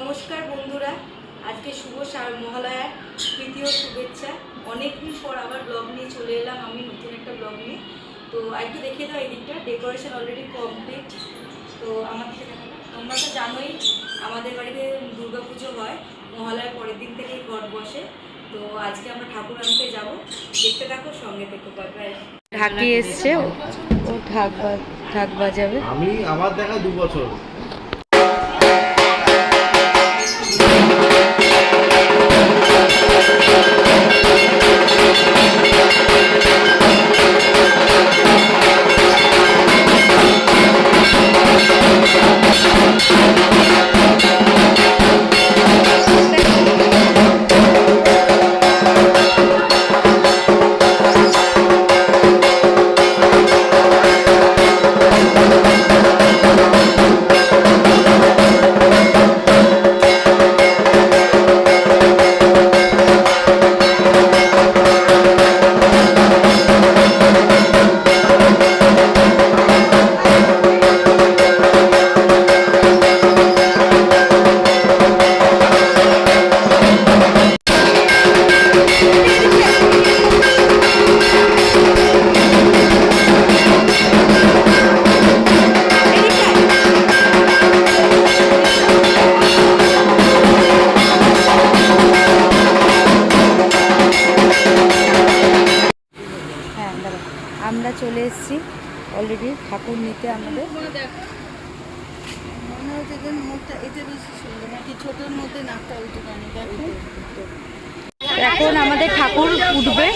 নমস্কার বন্ধুরা আজকে শুভ মহালয়ার তৃতীয় শুভেচ্ছা। অনেকদিন পর আবার ব্লগ নিয়ে চলে এলাম আমি নতুন একটা ব্লগ নিয়ে। তো একটু দেখিয়ে দাও এই দিকটা ডেকোরেশন অলরেডি কমপ্লিট তো আমার তোমরা তো জানোই আমাদের বাড়িতে দুর্গা পুজো হয় মহালয়ার পরের দিন থেকেই ঘর বসে। তো আজকে আমরা ঠাকুর আনতে যাব। দেখতে থাকো সঙ্গে দেখো বাবাই ঢাকি এসছে ও ঢাক ঢাক বাজাবে। আমি আমার দেখা দু বছর। Thank you. হ্যাঁ দাঁড়া আমরা চলে এসেছি অলরেডি ঠাকুর নিতে আমাদের। মনে হচ্ছে যে মুখটা এটা বেশি সুন্দর নাকি ছোটোর মধ্যে নাকটা এখন আমাদের ঠাকুর উঠবে।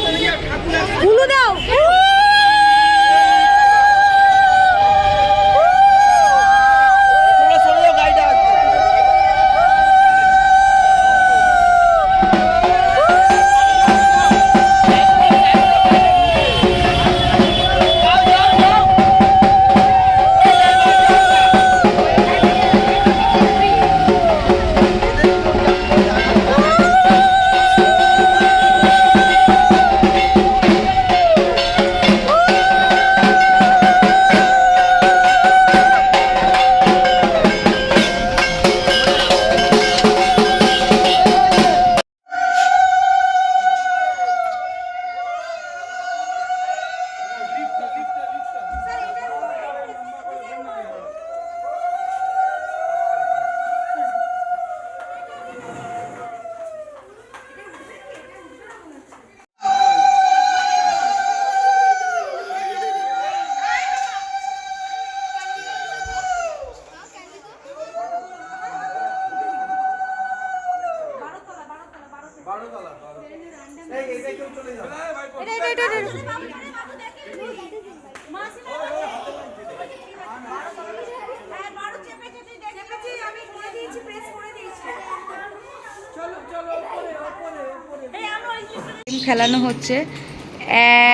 খেলানো হচ্ছে।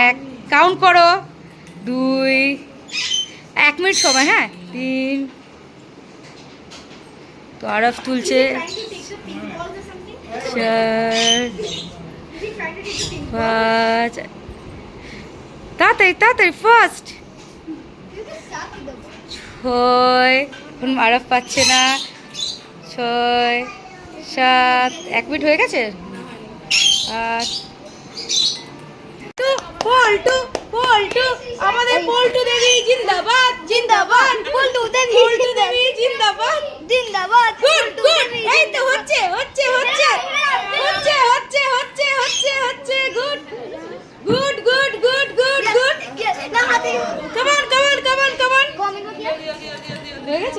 এক কাউন্ট করো। দুই এক মিনিট সময় হ্যাঁ? তিন। তো আরফ তুলছে। চার তাড়াতাড়ি তাড়াতাড়ি ফার্স্ট ছয় এখন আরফ পাচ্ছে না। ছয় সাত এক মিনিট হয়ে গেছে? আট। পল্টু পল্টু আমাদের পল্টু দেবী জিন্দাবাদ জিন্দাবাদ। পল্টু দেবী। পল্টু দেবী জিন্দাবাদ। জিন্দাবাদ গুড গুড। এই তো হচ্ছে হচ্ছে।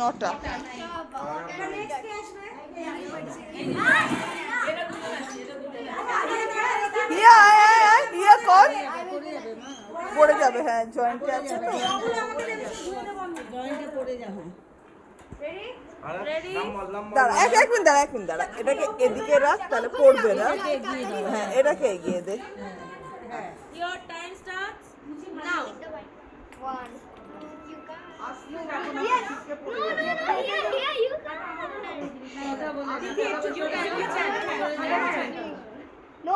নটা। ইয়া, পড়ে যাবে পড়ে যাবে হ্যাঁ জয়েন্টে আছে তো। জয়েন্টে পড়ে যাবে দাঁড়া এক এক মিনিট দাঁড়া এক মিনিট দাঁড়া। এটাকে এদিকে রাখ তাহলে পড়বে না। হ্যাঁ এটাকে এগিয়ে দে। Your time starts now. One. No,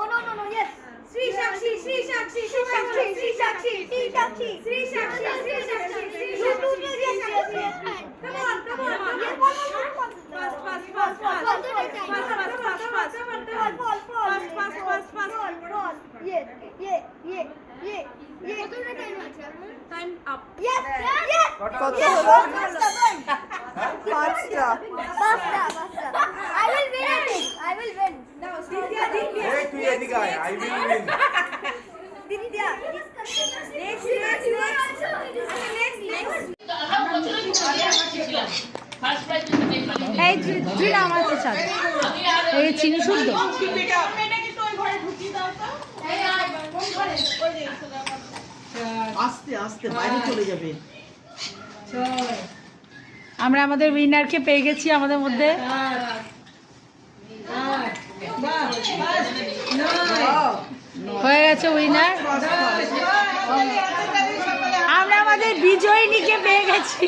no, no. No. Yes. Sri Shakshi, Sri Shakshi, Sri Shakshi, Sri Shakshi, Sri Shakshi, Sri Shakshi, Sri Shakshi, Sri Shakshi. Come on, come on, come on. Fast, fast, fast. Fast, fast, fast, fast, fast. Fall, fall, fall. Fast, fast, fast, fast. Fall, fall. Yeah, yeah, yeah, yeah, yeah. Time up. Yes, yes. কত হলো. পাঁচটা. এই না আমার সাথে এই চিনি শুদ্ধ আস্তে আস্তে বাইরে চলে যাবে আমরা আমাদের উইনারকে পেয়ে গেছি আমাদের মধ্যে। হয়ে গেছে উইনার আমরা আমাদের বিজয়িনীকে পেয়ে গেছি।